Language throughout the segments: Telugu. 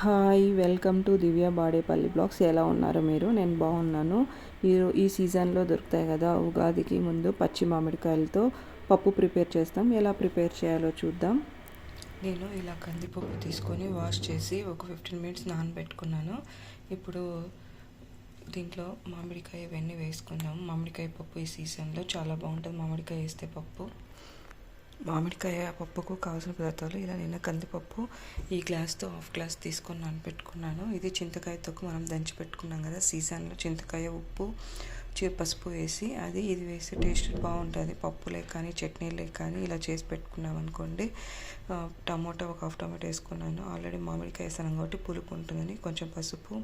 Hi welcome to Divya Badepalli blogs. ఎలా ఉన్నారు మీరు? నేను బాగున్నాను. ఈ ఈ సీజన్లో దొరుకుతాయి కదా ఉగాదికి ముందు పచ్చి మామిడికాయలతో పప్పు ప్రిపేర్ చేస్తాం. ఎలా ప్రిపేర్ చేయాలో చూద్దాం. నేను ఇలా కందిపప్పు తీసుకొని వాష్ చేసి ఒక ఫిఫ్టీన్ మినిట్స్ నానబెట్టుకున్నాను. ఇప్పుడు దీంట్లో మామిడికాయ ఇవన్నీ వేసుకుందాం. మామిడికాయ పప్పు ఈ సీజన్లో చాలా బాగుంటుంది. మామిడికాయ వేస్తే పప్పు. మామిడికాయ పప్పుకు కావాల్సిన పదార్థాలు ఇలా నేను కందిపప్పు ఈ గ్లాస్తో హాఫ్ గ్లాస్ తీసుకొని నానబెట్టుకున్నాను. ఇది చింతకాయతో మనం దంచి పెట్టుకున్నాం కదా సీజన్లో చింతకాయ ఉప్పు పసుపు వేసి అది ఇది వేసి టేస్ట్ బాగుంటుంది. పప్పులే కానీ చట్నీలే కానీ ఇలా చేసి పెట్టుకున్నాం అనుకోండి టమోటా ఒక హాఫ్ టమాటా వేసుకున్నాను. ఆల్రెడీ మామిడికాయ వేసాను కాబట్టి పులుపు ఉంటుందని కొంచెం పసుపు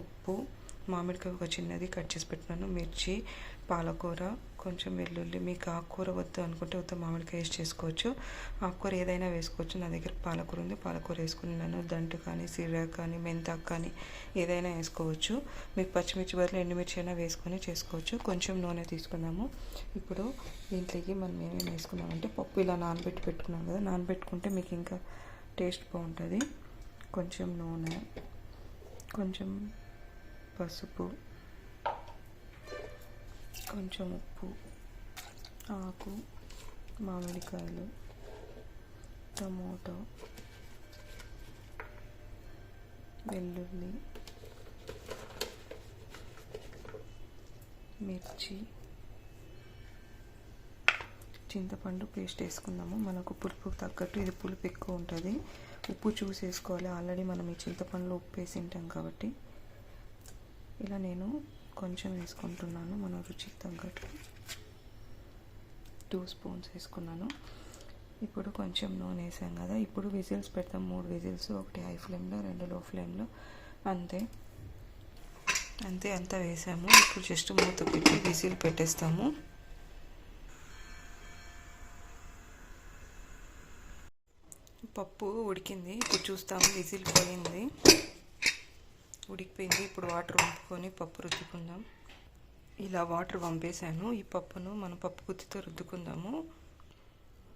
ఉప్పు మామిడికాయ ఒక చిన్నది కట్ చేసి పెట్టినాను మిర్చి పాలకూర కొంచెం వెల్లుల్లి మీకు ఆకుకూర వద్దు అనుకుంటే ఉత్త మామిడికాయ వేసి చేసుకోవచ్చు. ఆకుకూర ఏదైనా వేసుకోవచ్చు. నా దగ్గర పాలకూర ఉంది. పాలకూర వేసుకున్నాను. దంటు కానీ సిర్రా కానీ మెంతాకు కానీ ఏదైనా వేసుకోవచ్చు. మీకు పచ్చిమిర్చి బదులు ఎండుమిర్చి అయినా వేసుకొని చేసుకోవచ్చు. కొంచెం నూనె తీసుకున్నాము. ఇప్పుడు దీంట్లోకి మనం ఏమేమి వేసుకున్నామంటే పప్పు ఇలా నానబెట్టి పెట్టుకున్నాం కదా. నానబెట్టుకుంటే మీకు ఇంకా టేస్ట్ బాగుంటుంది. కొంచెం నూనె కొంచెం పసుపు కొంచెం ఉప్పు ఆకు మామిడికాయలు టమోటో వెల్లుల్లి మిర్చి చింతపండు పేస్ట్ వేసుకుందాము. మనకు పులుపు తగ్గట్టు ఇది పులుపు ఎక్కువ ఉంటుంది. ఉప్పు చూసి వేసుకోవాలి. ఆల్రెడీ మనం ఈ చింతపండులో ఉప్పు వేసి ఉంటాం కాబట్టి. ఇలా నేను కొంచెం వేసుకుంటున్నాను మన రుచికి తగ్గట్టు. టూ స్పూన్స్ వేసుకున్నాను. ఇప్పుడు కొంచెం నూనె వేసాం కదా ఇప్పుడు విజిల్స్ పెడతాం. మూడు విజిల్స్ ఒకటి హై ఫ్లేమ్లో రెండు లో. ఫ్లేమ్లో అంతే. అంతే అంతా వేసాము. ఇప్పుడు జస్ట్ మూత పెట్టి విజిల్ పెట్టేస్తాము. పప్పు ఉడికింది. ఇప్పుడు చూస్తాము విజిల్ పోయింది. ఉడికిపోయింది. ఇప్పుడు వాటర్ వంపుకొని పప్పు రుద్దుకుందాం. ఇలా వాటర్ వంపేశాను. ఈ పప్పును మనం పప్పు గుత్తితో రుద్దుకుందాము.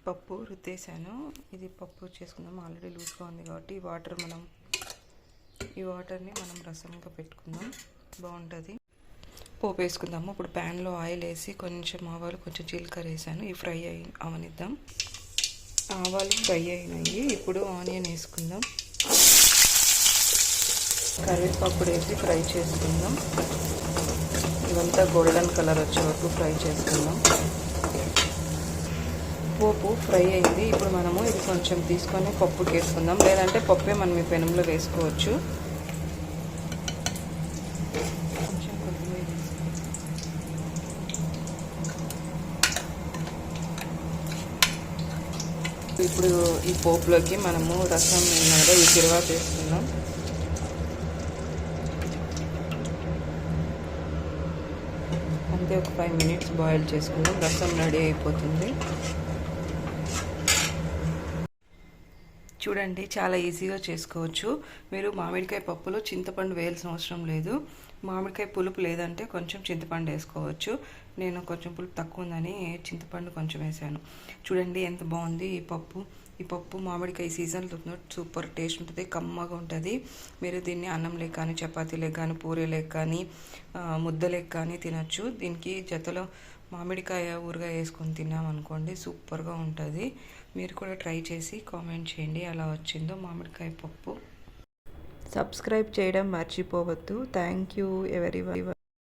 పప్పు రుద్దేశాను. ఇది పప్పు చేసుకుందాం. ఆల్రెడీ లూజ్గా ఉంది కాబట్టి ఈ వాటర్ మనం ఈ వాటర్ని మనం రసంగా పెట్టుకుందాం. బాగుంటుంది. పోపు వేసుకుందాము. ఇప్పుడు ప్యాన్లో ఆయిల్ వేసి కొంచెం ఆవాలు కొంచెం జీలకర్ర వేసాను. ఈ ఫ్రై అయి అవనిద్దాం. ఆవాలు ఫ్రై అయినాయి. ఇప్పుడు ఆనియన్ వేసుకుందాం. కరివేపాకు వేసి ఫ్రై చేసుకుందాం. ఇదంతా గోల్డెన్ కలర్ వచ్చే వరకు ఫ్రై చేసుకుందాం. పోపు ఫ్రై అయింది. ఇప్పుడు మనము ఇది కొంచెం తీసుకొని పప్పుకి వేసుకుందాం. లేదంటే పప్పే మనం ఈ పెనంలో వేసుకోవచ్చు. ఇప్పుడు ఈ పోపులోకి మనము రసం ఉన్నదో ఈ తిరువాత వేసుకుందాం. అంతే ఒక ఫైవ్ మినిట్స్ బాయిల్ చేసుకుందాం. రసం రెడీ అయిపోతుంది. చూడండి చాలా ఈజీగా చేసుకోవచ్చు. మీరు మామిడికాయ పప్పులో చింతపండు వేయాల్సిన అవసరం లేదు. మామిడికాయ పులుపు లేదంటే కొంచెం చింతపండు వేసుకోవచ్చు. నేను కొంచెం పులుపు తక్కువ ఉందని చింతపండు కొంచెం వేసాను. చూడండి ఎంత బాగుంది ఈ పప్పు. ఈ పప్పు మామిడికాయ సీజన్లో సూపర్ టేస్ట్ ఉంటుంది కమ్మగా ఉంటుంది. మీరు దీన్ని అన్నం లేక కానీ చపాతీ లేక కానీ పూరీ లేక కానీ ముద్ద లేక కానీ తినచ్చు. దీనికి జతలో మామిడికాయ ఊరగా వేసుకొని తిన్నామనుకోండి సూపర్గా ఉంటుంది. మీరు కూడా ట్రై చేసి కామెంట్ చేయండి ఎలా వచ్చిందో మామిడికాయ పప్పు. సబ్స్క్రైబ్ చేయడం మర్చిపోవద్దు. థ్యాంక్ యూ ఎవరి